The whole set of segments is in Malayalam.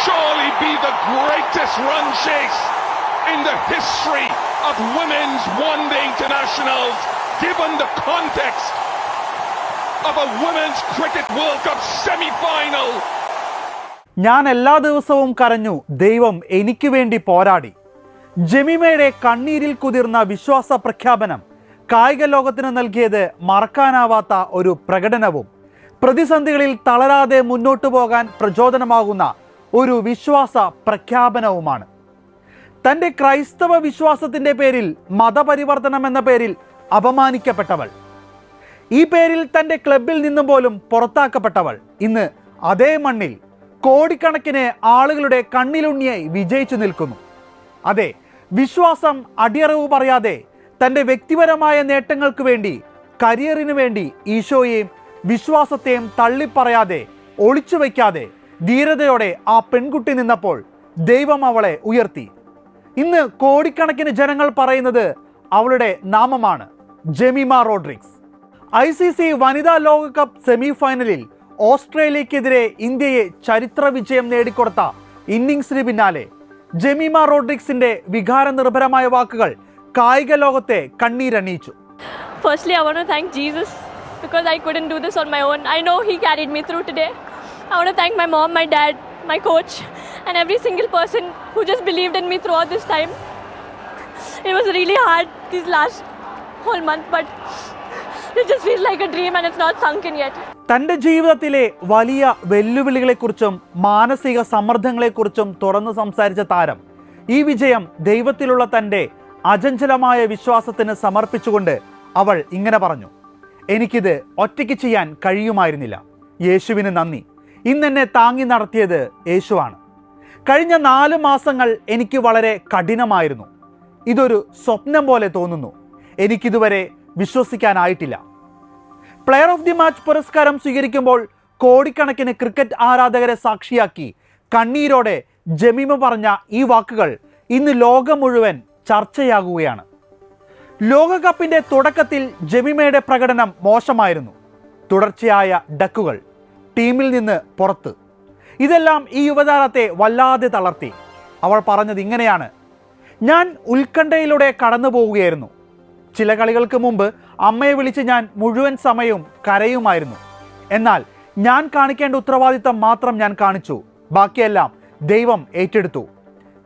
surely be the greatest run chase in the history of women's one day internationals, given the context of a Women's Cricket World Cup semi final. ഞാൻ എല്ലാ ദിവസവും കരഞ്ഞു ദൈവം എനിക്ക് വേണ്ടി പോരാടി ജമിമയുടെ കണ്ണീരിൽ കുതിർന്ന വിശ്വാസ പ്രഖ്യാപനം കായിക ലോകത്തിന് നൽകിയത് മറക്കാനാവാത്ത ഒരു പ്രകടനവും പ്രതിസന്ധികളിൽ തളരാതെ മുന്നോട്ടു പോകാൻ പ്രചോദനമാകുന്ന ഒരു വിശ്വാസ പ്രഖ്യാപനവുമാണ്. തന്റെ ക്രൈസ്തവ വിശ്വാസത്തിന്റെ പേരിൽ മതപരിവർത്തനം എന്ന പേരിൽ അപമാനിക്കപ്പെട്ടവൾ. ഈ പേരിൽ തന്റെ ക്ലബിൽ നിന്നും പോലും പുറത്താക്കപ്പെട്ടവൾ. ഇന്ന് അതേ മണ്ണിൽ കോടിക്കണക്കിന് ആളുകളുടെ കണ്ണിലുണ്ണിയായി വിജയിച്ചു നിൽക്കുന്നു. അതെ വിശ്വാസം അടിയറവ് പറയാതെ തന്റെ വ്യക്തിപരമായ നേട്ടങ്ങൾക്ക് വേണ്ടി കരിയറിന് വേണ്ടി ഈശോയെയും വിശ്വാസത്തെയും തള്ളിപ്പറയാതെ ഒളിച്ചു വയ്ക്കാതെ ധീരതയോടെ ആ പെൺകുട്ടി നിന്നപ്പോൾ ദൈവം അവളെ ഉയർത്തി ഇന്ന് കോടിക്കണക്കിന് ജനങ്ങൾ പറയുന്നത് അവളുടെ നാമമാണ് Jemimah Rodrigues I C C വനിതാ ലോകകപ്പ് സെമി ഫൈനലിൽ ഓസ്ട്രേലിയക്കെതിരെ ഇന്ത്യയെ ചരിത്ര വിജയം നേടിക്കൊടുത്ത ഇന്നിങ്സിന് പിന്നാലെ ജെമിമ റോഡ്രിക്സിന്റെ വികാര നിർഭരമായ വാക്കുകൾ കായിക ലോകത്തെ കണ്ണീരണിയിച്ചു Firstly, I want to thank Jesus because I couldn't do this on my own. I know He carried me through today. I want to thank my mom, my dad, my coach, and every single person who just believed in me throughout this time. It was really hard this last whole month, but it just feels like a dream and it's not sunk in yet. തന്റെ ജീവിതത്തിലെ വലിയ വെല്ലുവിളികളെക്കുറിച്ചും മാനസിക സമ്മർദ്ദങ്ങളെക്കുറിച്ചും തുറന്നു സംസാരിച്ച താരം ഈ വിജയം ദൈവത്തിലുള്ള തന്റെ അചഞ്ചലമായ വിശ്വാസത്തിന് സമർപ്പിച്ചുകൊണ്ട് അവൾ ഇങ്ങനെ പറഞ്ഞു എനിക്കിത് ഒറ്റയ്ക്ക് ചെയ്യാൻ കഴിയുമായിരുന്നില്ല യേശുവിന് നന്ദി ഇന്നെന്നെ താങ്ങി നടത്തിയത് യേശുവാണ്. കഴിഞ്ഞ നാല് മാസങ്ങൾ എനിക്ക് വളരെ കഠിനമായിരുന്നു. ഇതൊരു സ്വപ്നം പോലെ തോന്നുന്നു. എനിക്കിതുവരെ വിശ്വസിക്കാനായിട്ടില്ല. പ്ലെയർ ഓഫ് ദി മാച്ച് പുരസ്കാരം സ്വീകരിക്കുമ്പോൾ കോടിക്കണക്കിന് ക്രിക്കറ്റ് ആരാധകരെ സാക്ഷിയാക്കി കണ്ണീരോടെ ജമീമ പറഞ്ഞ ഈ വാക്കുകൾ ഇന്ന് ലോകം മുഴുവൻ ചർച്ചയാകുകയാണ്. ലോകകപ്പിന്റെ തുടക്കത്തിൽ ജമീമയുടെ പ്രകടനം മോശമായിരുന്നു. തുടർച്ചയായ ഡക്കുകൾ ടീമിൽ നിന്ന് പുറത്ത്. ഇതെല്ലാം ഈ യുവതാരത്തെ വല്ലാതെ തളർത്തി. അവൾ പറഞ്ഞത് ഇങ്ങനെയാണ്. ഞാൻ ഉത്കണ്ഠയിലൂടെ കടന്നു പോവുകയായിരുന്നു. ചില കളികൾക്ക് മുമ്പ് അമ്മയെ വിളിച്ച് ഞാൻ മുഴുവൻ സമയവും കരയുമായിരുന്നു. എന്നാൽ ഞാൻ കാണിക്കേണ്ട ഉത്തരവാദിത്തം മാത്രം ഞാൻ കാണിച്ചു. ബാക്കിയെല്ലാം ദൈവം ഏറ്റെടുത്തു.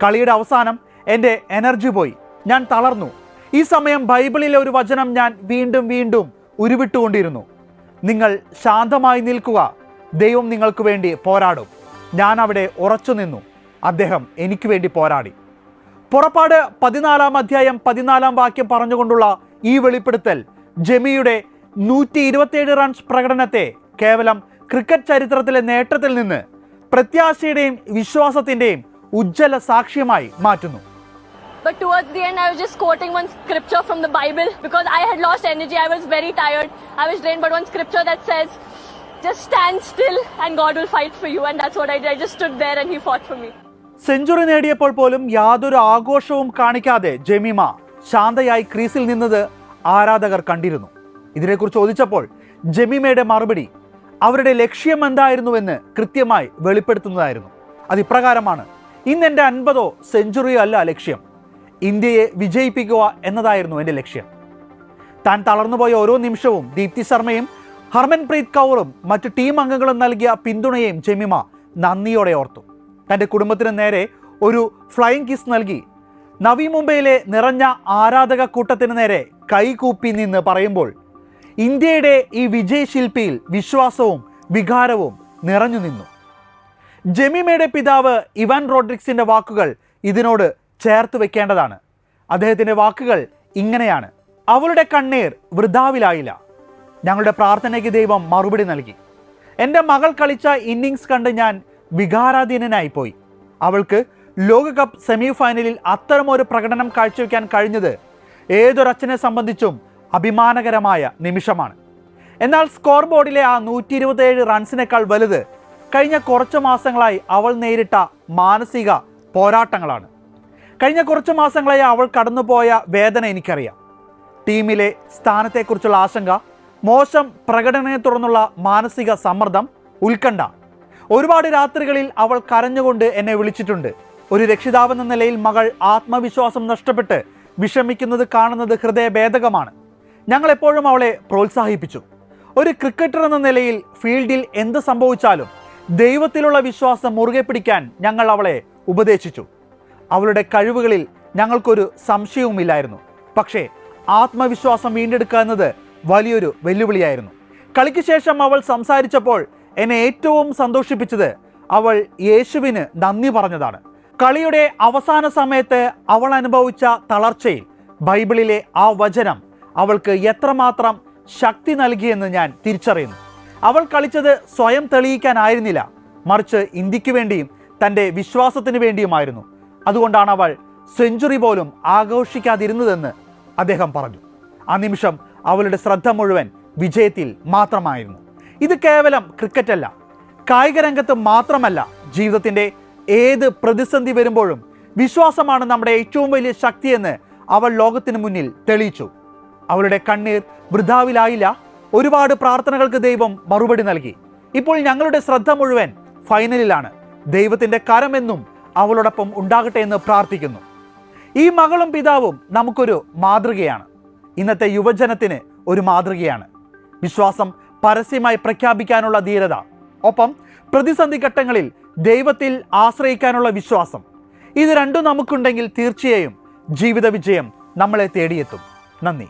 കളിയുടെ അവസാനം എന്റെ എനർജി പോയി. ഞാൻ തളർന്നു. ഈ സമയം ബൈബിളിലെ ഒരു വചനം ഞാൻ വീണ്ടും വീണ്ടും ഉരുവിട്ടുകൊണ്ടിരുന്നു. നിങ്ങൾ ശാന്തമായി നിൽക്കുക. ദൈവം നിങ്ങൾക്ക് വേണ്ടി പോരാടും ഞാൻ അവിടെ ഉറച്ചു നിന്നു അദ്ദേഹം എനിക്ക് വേണ്ടി പോരാടി പുറപ്പാട് പതിനാലാം അധ്യായം പതിനാലാം വാക്യം പറഞ്ഞുകൊണ്ടുള്ള ഈ വെളിപ്പെടുത്തൽ ജമിയുടെ നൂറ്റി ഇരുപത്തിയേഴ് റൺസ് പ്രകടനത്തെ കേവലം ക്രിക്കറ്റ് ചരിത്രത്തിലെ നേട്ടത്തിൽ നിന്ന് പ്രത്യാശയുടെയും വിശ്വാസത്തിന്റെയും ഉജ്ജ്വല സാക്ഷ്യമായി മാറ്റുന്നു But towards the end, I was just quoting one scripture from the Bible because I had lost energy. I was very tired. I was drained. But one scripture that says, just stand still and God will fight for you. And that's what I did. I just stood there and He fought for me. Century നേടിയപ്പോൾ പോലും യാതൊരു ആഘോഷവും കാണിക്കാതെ ജമീമ ശാന്തയായി ക്രീസിൽ നിന്നത് ആരാധകർ കണ്ടിരുന്നു ഇതിനെക്കുറിച്ച് ചോദിച്ചപ്പോൾ ജമീമയുടെ മറുപടി അവരുടെ ലക്ഷ്യം എന്തായിരുന്നുവെന്ന് കൃത്യമായി വെളിപ്പെടുത്തുന്നതായിരുന്നു അത് ഇപ്രകാരമാണ് ഇന്ന് എന്റെ അൻപതോ സെഞ്ചുറിയോ അല്ല ലക്ഷ്യം ഇന്ത്യയെ വിജയിപ്പിക്കുക എന്നതായിരുന്നു എന്റെ ലക്ഷ്യം താൻ തളർന്നുപോയ ഓരോ നിമിഷവും ദീപ്തി ശർമ്മയും ഹർമൻപ്രീത് കൗറും മറ്റ് ടീം അംഗങ്ങളും നൽകിയ പിന്തുണയും ജെമിമ നന്ദിയോടെ ഓർത്തു. തന്റെ കുടുംബത്തിന് നേരെ ഒരു ഫ്ലൈയിങ് കിസ് നൽകി. നവി മുംബൈയിലെ നിറഞ്ഞ ആരാധക കൂട്ടത്തിന് നേരെ കൈകൂപ്പി നിന്ന് പറയുമ്പോൾ ഇന്ത്യയുടെ ഈ വിജയശില്പിയിൽ വിശ്വാസവും വികാരവും നിറഞ്ഞു നിന്നു. ജെമിമയുടെ പിതാവ് ഇവാൻ റോഡ്രിക്സിന്റെ വാക്കുകൾ ഇതിനോട് ചേർത്ത് വെക്കേണ്ടതാണ്. അദ്ദേഹത്തിന്റെ വാക്കുകൾ ഇങ്ങനെയാണ്. അവളുടെ കണ്ണീർ വൃഥാവിലായില്ല. ഞങ്ങളുടെ പ്രാർത്ഥനയ്ക്ക് ദൈവം മറുപടി നൽകി. എന്റെ മകൾ കളിച്ച ഇന്നിങ്സ് കണ്ട് ഞാൻ വികാരാധീനനായിപ്പോയി. അവൾക്ക് ലോകകപ്പ് സെമി ഫൈനലിൽ അത്തരമൊരു പ്രകടനം കാഴ്ചവെക്കാൻ കഴിഞ്ഞത് ഏതൊരച്ഛനെ സംബന്ധിച്ചും അഭിമാനകരമായ നിമിഷമാണ്. എന്നാൽ സ്കോർ ബോർഡിലെ ആ നൂറ്റി ഇരുപത്തേഴ് റൺസിനേക്കാൾ വലുത് കഴിഞ്ഞ കുറച്ച് മാസങ്ങളായി അവൾ നേരിട്ട മാനസിക പോരാട്ടങ്ങളാണ്. കഴിഞ്ഞ കുറച്ച് മാസങ്ങളായി അവൾ കടന്നുപോയ വേദന എനിക്കറിയാം. ടീമിലെ സ്ഥാനത്തെക്കുറിച്ചുള്ള ആശങ്ക മോശം പ്രകടനത്തെ തുടർന്നുള്ള മാനസിക സമ്മർദ്ദം ഉത്കണ്ഠ. ഒരുപാട് രാത്രികളിൽ അവൾ കരഞ്ഞുകൊണ്ട് എന്നെ വിളിച്ചിട്ടുണ്ട്. ഒരു രക്ഷിതാവെന്ന നിലയിൽ മകൾ ആത്മവിശ്വാസം നഷ്ടപ്പെട്ട് വിഷമിക്കുന്നത് കാണുന്നത് ഹൃദയഭേദകമാണ്. ഞങ്ങൾ എപ്പോഴും അവളെ പ്രോത്സാഹിപ്പിച്ചു. ഒരു ക്രിക്കറ്റർ എന്ന നിലയിൽ ഫീൽഡിൽ എന്ത് സംഭവിച്ചാലും ദൈവത്തിലുള്ള വിശ്വാസം മുറുകെ പിടിക്കാൻ ഞങ്ങൾ അവളെ ഉപദേശിച്ചു. അവളുടെ കഴിവുകളിൽ ഞങ്ങൾക്കൊരു സംശയവുമില്ലായിരുന്നു. പക്ഷേ ആത്മവിശ്വാസം വീണ്ടെടുക്കുക എന്നത് വലിയൊരു വെല്ലുവിളിയായിരുന്നു. കളിക്ക് ശേഷം അവൾ സംസാരിച്ചപ്പോൾ എന്നെ ഏറ്റവും സന്തോഷിപ്പിച്ചത് അവൾ യേശുവിന് നന്ദി പറഞ്ഞതാണ്. കളിയുടെ അവസാന സമയത്ത് അവൾ അനുഭവിച്ച തളർച്ചയിൽ ബൈബിളിലെ ആ വചനം അവൾക്ക് എത്രമാത്രം ശക്തി നൽകിയെന്ന് ഞാൻ തിരിച്ചറിയുന്നു. അവൾ കളിച്ചത് സ്വയം തെളിയിക്കാനായിരുന്നില്ല മറിച്ച് ഇന്ത്യയ്ക്ക് വേണ്ടിയും തന്റെ വിശ്വാസത്തിന് വേണ്ടിയുമായിരുന്നു. അതുകൊണ്ടാണ് അവൾ സെഞ്ചുറി പോലും ആഘോഷിക്കാതിരുന്നതെന്ന് അദ്ദേഹം പറഞ്ഞു. ആ നിമിഷം അവളുടെ ശ്രദ്ധ മുഴുവൻ വിജയത്തിൽ മാത്രമായിരുന്നു. ഇത് കേവലം ക്രിക്കറ്റല്ല കായിക രംഗത്ത് മാത്രമല്ല ജീവിതത്തിന്റെ ഏത് പ്രതിസന്ധി വരുമ്പോഴും വിശ്വാസമാണ് നമ്മുടെ ഏറ്റവും വലിയ ശക്തിയെന്ന് അവൾ ലോകത്തിന് മുന്നിൽ തെളിയിച്ചു. അവളുടെ കണ്ണീർ വൃഥാവിലായില്ല. ഒരുപാട് പ്രാർത്ഥനകൾക്ക് ദൈവം മറുപടി നൽകി. ഇപ്പോൾ ഞങ്ങളുടെ ശ്രദ്ധ മുഴുവൻ ഫൈനലിലാണ്. ദൈവത്തിന്റെ കരമെന്നും അവളോടൊപ്പം ഉണ്ടാകട്ടെ എന്ന് പ്രാർത്ഥിക്കുന്നു. ഈ മകളും പിതാവും നമുക്കൊരു മാതൃകയാണ്. ഇന്നത്തെ യുവജനത്തിന് ഒരു മാതൃകയാണ്. വിശ്വാസം പരസ്യമായി പ്രഖ്യാപിക്കാനുള്ള ധീരത. ഒപ്പം പ്രതിസന്ധി ഘട്ടങ്ങളിൽ ദൈവത്തിൽ ആശ്രയിക്കാനുള്ള വിശ്വാസം. ഇത് രണ്ടും നമുക്കുണ്ടെങ്കിൽ തീർച്ചയായും ജീവിത വിജയം നമ്മളെ തേടിയെത്തും. നന്ദി.